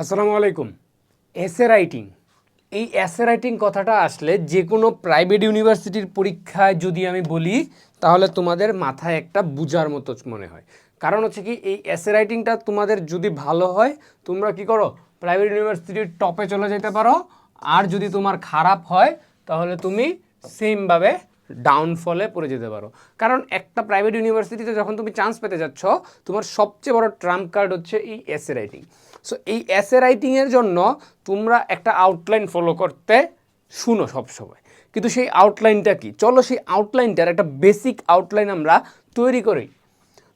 আসসালামু আলাইকুম। Essay writing. এই এসে রাইটিং কথাটা আসলে যে কোনো প্রাইভেট ইউনিভার্সিটির পরীক্ষায় যদি আমি বলি, তাহলে তোমাদের মাথায় একটা বুঝার মতো মনে হয়। কারণ হচ্ছে কি, এই এসে রাইটিংটা তোমাদের যদি ভালো হয়, তোমরা কি করো? প্রাইভেট ইউনিভার্সিটির টপে চলে যেতে পারো। আর যদি তোমার খারাপ হয়, তাহলে তুমি সেমভাবে ডাউনফলে পড়ে যেতে পারো। কারণ একটা প্রাইভেট ইউনিভার্সিটিতে যখন তুমি চান্স পেতে যাচ্ছ, তোমার সবচেয়ে বড় ট্রাম্প কার্ড হচ্ছে এই এসে রাইটিং সো এই এসে রাইটিংয়ের জন্য তোমরা একটা আউটলাইন ফলো করতে শুনো সবসময়। কিন্তু সেই আউটলাইনটা কি? চলো সেই আউটলাইনটার একটা বেসিক আউটলাইন আমরা তৈরি করি।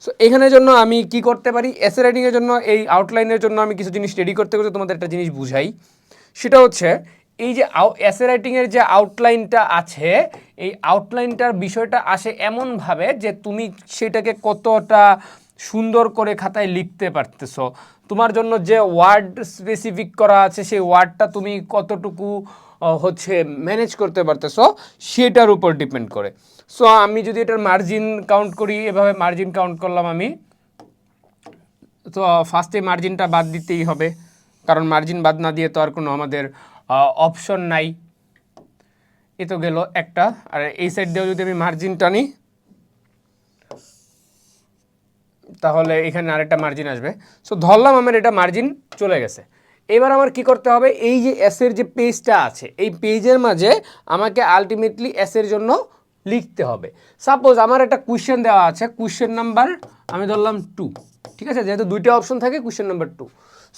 সো এখানের জন্য আমি কি করতে পারি? এসে রাইটিংয়ের জন্য, এই আউটলাইনের জন্য আমি কিছু জিনিস রেডি করতে করতে তোমাদের একটা জিনিস বুঝাই। সেটা হচ্ছে এই যে এসে রাইটিংয়ের যে আউটলাইনটা আছে, এই আউটলাইনটার বিষয়টা আসে এমনভাবে যে তুমি সেটাকে কতটা সুন্দর করে খাতায় লিখতে পারতেছ। তোমার জন্য যে ওয়ার্ড স্পেসিফিক করা আছে, সেই ওয়ার্ডটা তুমি কতটুকু হচ্ছে ম্যানেজ করতে পারতেছো, সেটার উপর ডিপেন্ড করে। সো আমি যদি এটার মার্জিন কাউন্ট করি, এভাবে মার্জিন কাউন্ট করলাম আমি। তো ফার্স্টে মার্জিনটা বাদ দিতেই হবে, কারণ মার্জিন বাদ না দিয়ে তো আর কোনো আমাদের অপশন নাই। এ তো গেল একটা। আর এই সাইড দিয়েও যদি আমি মার্জিন টানি, তাহলে এখানে আরেকটা মার্জিন আসবে। সো ধরলাম আমার এটা মার্জিন চলে গেছে। এবার আমার কি করতে হবে? এই যে এসের যে পেজটা আছে, এই পেজের মাঝে আমাকে আলটিমেটলি এসের জন্য লিখতে হবে। সাপোজ আমার একটা কোশ্চেন দেওয়া আছে কোশ্চেন নাম্বার আমি ধরলাম টু ঠিক আছে? যেহেতু দুইটা অপশন থাকে কোশ্চেন নাম্বার টু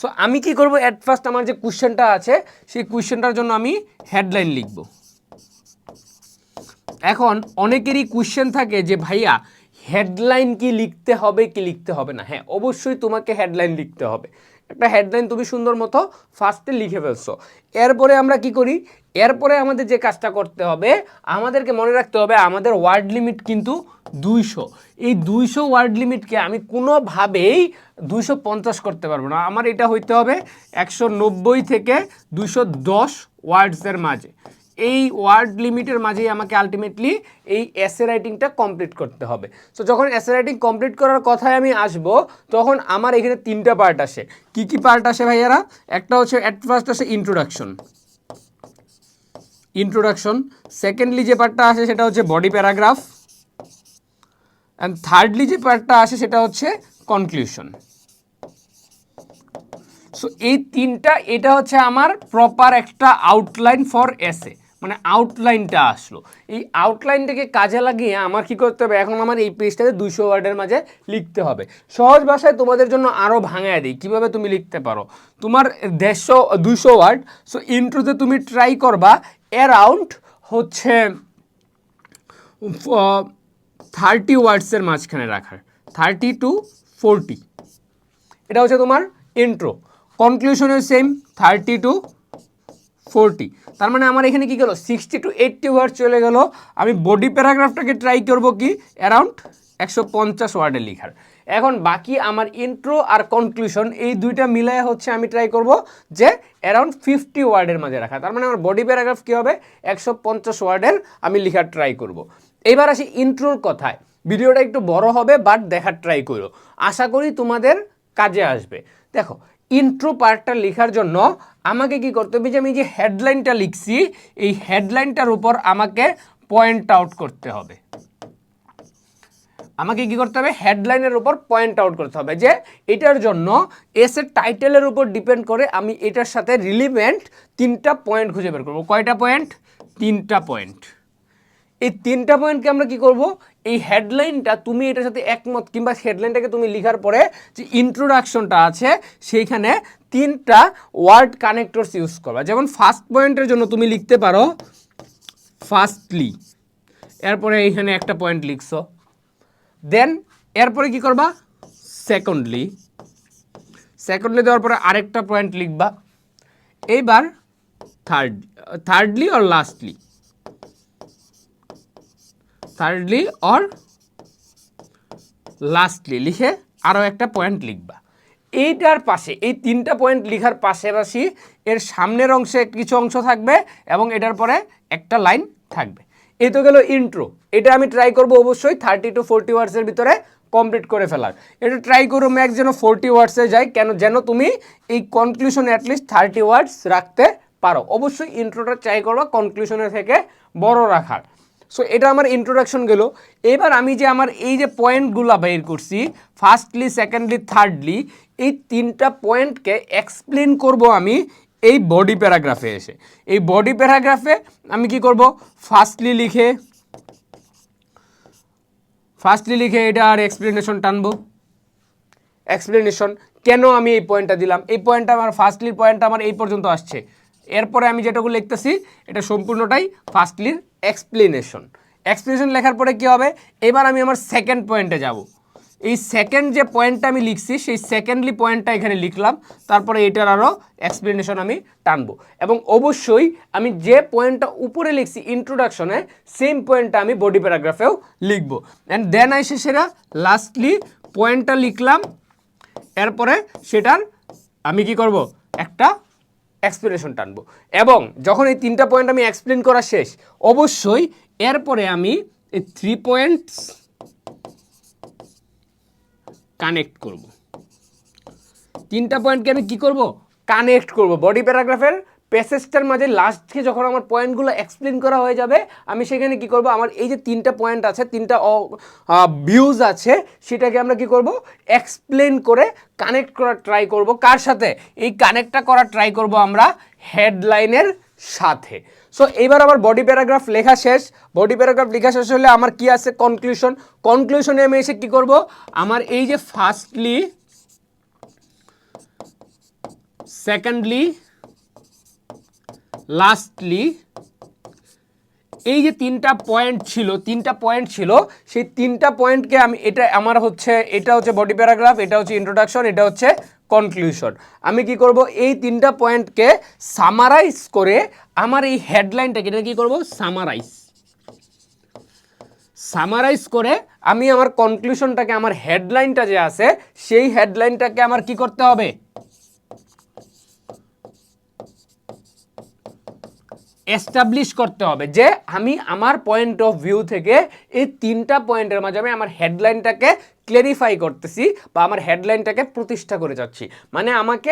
সো আমি কি করব? অ্যাট ফার্স্ট আমার যে কোয়েশ্চেনটা আছে, সেই কোয়েশ্চেনটার জন্য আমি হেডলাইন লিখব। এখন অনেকেরই কোশ্চেন থাকে যে, ভাইয়া হেডলাইন কি লিখতে হবে, কি লিখতে হবে না? হ্যাঁ অবশ্যই তোমাকে হেডলাইন লিখতে হবে। একটা হেডলাইন তুমি সুন্দর মতো ফার্স্টে লিখে ফেলছো। এরপরে আমরা কি করি? এরপরে আমাদের যে কাজটা করতে হবে, আমাদেরকে মনে রাখতে হবে আমাদের ওয়ার্ড লিমিট কিন্তু দুইশো। এই দুইশো ওয়ার্ড লিমিটকে আমি কোনোভাবেই দুইশো পঞ্চাশ করতে পারব না। আমার এটা হইতে হবে একশো নব্বই থেকে দুইশো দশ ওয়ার্ডসের মাঝে। এই ওয়ার্ড লিমিটের মাঝেই আমাকে আলটিমেটলি এই এসে রাইটিংটা কমপ্লিট করতে হবে। সো যখন এসে রাইটিং কমপ্লিট করার কথায় আমি আসব, তখন আমার এখানে তিনটা পার্ট আসে। কি কি পার্ট আসে ভাইয়ারা? একটা হচ্ছে অ্যাট ফার্স্ট আসে ইন্ট্রোডাকশন ইন্ট্রোডাকশন সেকেন্ডলি যে পার্টটা আসে, সেটা হচ্ছে বডি প্যারাগ্রাফ অ্যান্ড থার্ডলি যে পার্টটা আসে, সেটা হচ্ছে কনক্লুশন সো এই তিনটা, এটা হচ্ছে আমার প্রপার একটা আউটলাইন ফর এসে মানে আউটলাইনটা আসলো। এই আউটলাইনটাকে কাজে লাগিয়ে আমার কি করতে হবে? এখন আমার এই পেজটাতে দুইশো ওয়ার্ডের মাঝে লিখতে হবে। সহজ ভাষায় তোমাদের জন্য আরও ভাঙায় দিই। কীভাবে তুমি লিখতে পারো? তোমার দেড়শো, দুইশো ওয়ার্ড সো ইন্ট্রোতে তুমি ট্রাই করবা। অ্যারাউন্ড হচ্ছে থার্টি ওয়ার্ডসের মাঝখানে রাখার। থার্টি টু ফোরটি এটা হচ্ছে তোমার ইন্ট্রো কনক্লুশনের সেম থার্টি টু ফোরটি। তার মানে আমার এখানে কি গেল? সিক্সটি টু এইটটি ওয়ার্ড চলে গেল। আমি বডি প্যারাগ্রাফটাকে ট্রাই করব কি? অ্যারাউন্ড একশো পঞ্চাশ ওয়ার্ডে লিখার। এখন বাকি আমার ইন্ট্রো আর কনক্লুশন এই দুইটা মিলায় হচ্ছে আমি ট্রাই করব যে অ্যারাউন্ড ফিফটি ওয়ার্ডের মাঝে রাখা। তার মানে আমার বডি প্যারাগ্রাফ কী হবে? একশো পঞ্চাশ ওয়ার্ডের আমি লিখার ট্রাই করব। এবার আসি ইন্ট্রোর কথায়। ভিডিওটা একটু বড় হবে বাট দেখার ট্রাই করো। আশা করি তোমাদের কাজে আসবে। দেখো ইন্ট্রো পার্টটা লেখার জন্য আমাকে কি করতে হবে যে আমি যে হেডলাইনটা লিখছি, এই হেডলাইনটার উপর আমাকে পয়েন্ট আউট করতে হবে। আমাকে কি করতে হবে? হেডলাইনের উপর পয়েন্ট আউট করতে হবে যে এটার জন্য এসের টাইটেলের উপর ডিপেন্ড করে আমি এটার সাথে রিলিভেন্ট তিনটা পয়েন্ট খুঁজে বের করব। কয়টা পয়েন্ট তিনটা পয়েন্ট এই তিনটা পয়েন্টকে আমরা কি করব? এই হেডলাইনটা তুমি এটার সাথে একমত কিংবা হেডলাইনটাকে তুমি লিখার পরে যে ইন্ট্রোডাকশনটা আছে, সেইখানে তিনটা ওয়ার্ড কানেক্টরস ইউজ করবা। যেমন ফার্স্ট পয়েন্টের জন্য তুমি লিখতে পারো ফার্স্টলি এরপরে এইখানে একটা পয়েন্ট লিখছো। দেন এরপরে কি করবা? সেকেন্ডলি সেকেন্ডলি দেওয়ার পরে আরেকটা পয়েন্ট লিখবা। এইবার থার্ড থার্ডলি আর লাস্টলি থার্ডলি অর লাস্টলি লিখে আরও একটা পয়েন্ট লিখবা। এইটার পাশে, এই তিনটা পয়েন্ট লিখার পাশাপাশি এর সামনের অংশে কিছু অংশ থাকবে এবং এটার পরে একটা লাইন থাকবে। এই তো গেল ইন্ট্রো এটা আমি ট্রাই করব অবশ্যই থার্টি টু ফোরটি ওয়ার্ডসের ভিতরে কমপ্লিট করে ফেলার। এটা ট্রাই করো ম্যাক্স যেন ফোরটি ওয়ার্ডসে যায়, কেন যেন তুমি এই কনক্লুশন অ্যাটলিস্ট থার্টি ওয়ার্ডস রাখতে পারো। অবশ্যই ইন্ট্রোটা ট্রাই করবা কনক্লুশনের থেকে বড় রাখার। সো এটা আমার ইন্ট্রোডাকশন গেল। এবার আমি যে আমার এই যে পয়েন্টগুলো বের করছি ফার্স্টলি সেকেন্ডলি থার্ডলি এই তিনটা পয়েন্টকে এক্সপ্লেন করব আমি এই বডি প্যারাগ্রাফে এসে। এই বডি প্যারাগ্রাফে আমি কি করব? ফার্স্টলি লিখে ফার্স্টলি লিখে এটা আর এক্সপ্লেনেশন টানবো। এক্সপ্লেনেশন কেন আমি এই পয়েন্টটা দিলাম? এই পয়েন্টটা আমার ফার্স্টলির পয়েন্টটা আমার এই পর্যন্ত আসছে। এরপরে আমি যেটুকু লিখতেছি, এটা সম্পূর্ণটাই ফার্স্টলির এক্সপ্লেনেশন এক্সপ্লেনেশন লেখার পরে কি হবে? এবার আমি আমার সেকেন্ড পয়েন্টে যাব। এই সেকেন্ড যে পয়েন্টটা আমি লিখছি, সেই সেকেন্ডলি পয়েন্টটা এখানে লিখলাম, তারপরে এটার আরও এক্সপ্লেনেশন আমি টানবো। এবং অবশ্যই আমি যে পয়েন্টটা উপরে লিখছি ইন্ট্রোডাকশনে সেম পয়েন্টটা আমি বডি প্যারাগ্রাফেও লিখব। অ্যান্ড দেন এসে সেটা লাস্টলি পয়েন্টটা লিখলাম, এরপরে সেটার আমি কি করব? একটা এক্সপ্লেনেশন টানবো। এবং যখন এই তিনটা পয়েন্ট আমি এক্সপ্লেন করা শেষ, অবশ্যই এরপরে আমি এই থ্রি পয়েন্টস কানেক্ট করব। তিনটা পয়েন্টকে আমি কি করব? কানেক্ট করব। বডি প্যারাগ্রাফের প্যাসেজটার মাঝে লাস্টকে যখন আমার পয়েন্টগুলো এক্সপ্লেন করা হয়ে যাবে, আমি সেখানে কি করব? আমার এই যে তিনটা পয়েন্ট আছে, তিনটা ভিউজ আছে, সেটাকে আমরা কি করব? এক্সপ্লেন করে কানেক্ট করার ট্রাই করব। কার সাথে? এই কানেক্টটা করার ট্রাই করব আমরা হেডলাইনের সাথে। সো এবার আমার বডি প্যারাগ্রাফ লেখা শেষ। বডি প্যারাগ্রাফ লেখা শেষ হলে আমার কি আছে? কনক্লুশন কনক্লুশনে আমি এসে কি করব? আমার এই যে ফার্স্টলি সেকেন্ডলি লাস্টলি এই যে তিনটা পয়েন্ট ছিল, তিনটা পয়েন্ট ছিল, সেই তিনটা পয়েন্টকে আমি, এটা আমার হচ্ছে, এটা হচ্ছে বডি প্যারাগ্রাফ এটা হচ্ছে ইন্ট্রোডাকশন এটা হচ্ছে কনক্লুশন আমি কি করব? এই তিনটা পয়েন্টকে সামারাইজ করে আমার এই হেডলাইনটাকে এটা কি করব? সামারাইজ সামারাইজ করে আমি আমার কনক্লুশনটাকে আমার হেডলাইনটা যে আছে, সেই হেডলাইনটাকে আমার কি করতে হবে? এস্টাবলিশ করতে হবে যে আমি আমার পয়েন্ট অফ ভিউ থেকে এই তিনটা পয়েন্টের মাঝে আমি আমার হেডলাইনটাকে ক্লেরিফাই করতেছি বা আমার হেডলাইনটাকে প্রতিষ্ঠা করে যাচ্ছি। মানে আমাকে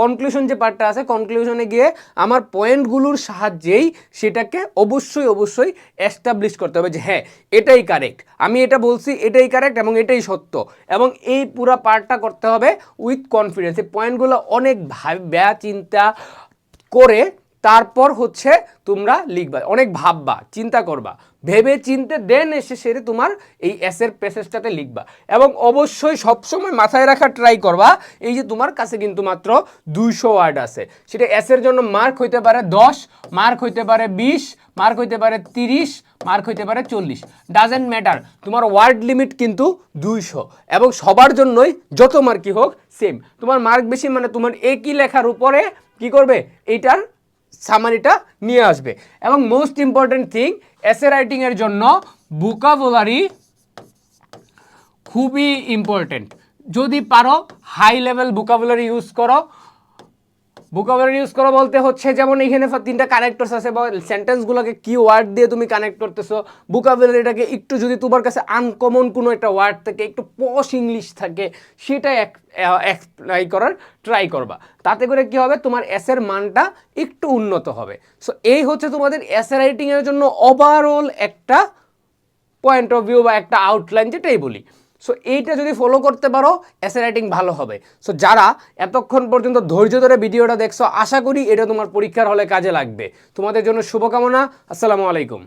কনক্লুশন যে পার্টটা আছে কনক্লুশনে গিয়ে আমার পয়েন্টগুলোর সাহায্যেই সেটাকে অবশ্যই অবশ্যই এস্টাবলিশ করতে হবে যে হ্যাঁ এটাই কারেক্ট আমি এটা বলছি, এটাই কারেক্ট এবং এটাই সত্য। এবং এই পুরা পার্টটা করতে হবে উইথ কনফিডেন্স এই পয়েন্টগুলো অনেক ভাবা চিন্তা করে তারপর হচ্ছে তোমরা লিখবা, অনেক ভাববা, চিন্তা করবা। ভেবে চিনতে দেন এসে সেরে তোমার এই এসের প্যাসেজটাতে লিখবা। এবং অবশ্যই সবসময় মাথায় রাখা ট্রাই করবা, এই যে তোমার কাছে কিন্তু মাত্র দুইশো ওয়ার্ড আছে। সেটা এসের জন্য মার্ক হইতে পারে দশ মার্ক হইতে পারে বিশ মার্ক হইতে পারে তিরিশ মার্ক হইতে পারে চল্লিশ। ডাজেন্ট ম্যাটার তোমার ওয়ার্ড লিমিট কিন্তু দুইশো। এবং সবার জন্যই যত মার্কই হোক সেম তোমার মার্ক বেশি মানে তোমার একই লেখার উপরে কি করবে? এইটার সামারিটা নিয়ে আসবে। এবং মোস্ট ইম্পর্টেন্ট থিং এসে রাইটিংয়ের জন্য বুকাবোলারি খুবই ইম্পর্টেন্ট যদি পারো হাই লেভেল বুকাবোলারি ইউজ করো। ভোকাবুলারি ইউজ করো বলতে হচ্ছে, যেমন এখানে তিনটা কানেক্টরস আছে, বা সেন্টেন্সগুলোকে কি ওয়ার্ড দিয়ে তুমি কানেক্ট করতেছো ভোকাবুলারিটাকে একটু যদি তোমার কাছে আনকমন কোনো একটা ওয়ার্ড থাকে, একটু পশ ইংলিশ থাকে সেটা অ্যাপ্লাই করার ট্রাই করবা। তাতে করে কি হবে? তোমার এসের মানটা একটু উন্নত হবে। সো এই হচ্ছে তোমাদের এসে রাইটিংয়ের জন্য ওভারঅল একটা পয়েন্ট অফ ভিউ বা একটা আউটলাইন যেটাই বলি। সো এইটা যদি ফলো করতে পারো এসে রাইটিং ভালো হবে। সো যারা এতক্ষণ পর্যন্ত ধৈর্য ধরে ভিডিওটা দেখছ, আশা করি এটা তোমার পরীক্ষার হলে কাজে লাগবে। তোমাদের জন্য শুভকামনা, আসসালামু আলাইকুম।